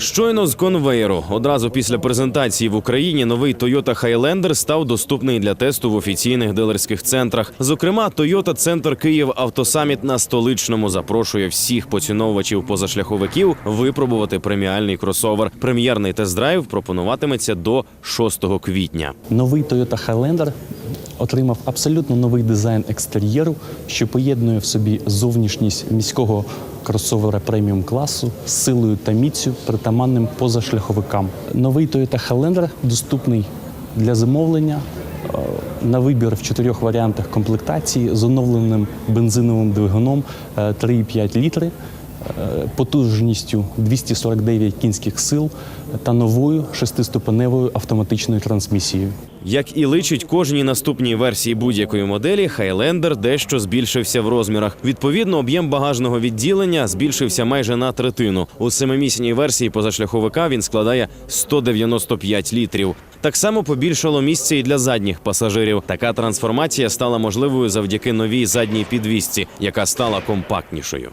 Щойно з конвеєру одразу після презентації в Україні новий Toyota Highlander став доступний для тесту в офіційних дилерських центрах. Зокрема, Toyota Центр Київ Автосаміт на столичному запрошує всіх поціновувачів позашляховиків випробувати преміальний кросовер. Прем'єрний тест-драйв пропонуватиметься до 6 квітня. Новий Toyota Highlander отримав абсолютно новий дизайн екстер'єру, що поєднує в собі зовнішність міського кросовера преміум класу з силою та міцю, притаманним позашляховикам. Новий Toyota Highlander доступний для замовлення е, на вибір в чотирьох варіантах комплектації з оновленим бензиновим двигуном е, 3,5 літри. Е, Потужністю 249 кінських сил та новою шестиступеневою автоматичною трансмісією. Як і личить кожній наступній версії будь-якої моделі, Highlander дещо збільшився в розмірах. Відповідно, об'єм багажного відділення збільшився майже на третину. У семимісній версії позашляховика він складає 195 літрів. Так само побільшало місця і для задніх пасажирів. Така трансформація стала можливою завдяки новій задній підвісці, яка стала компактнішою.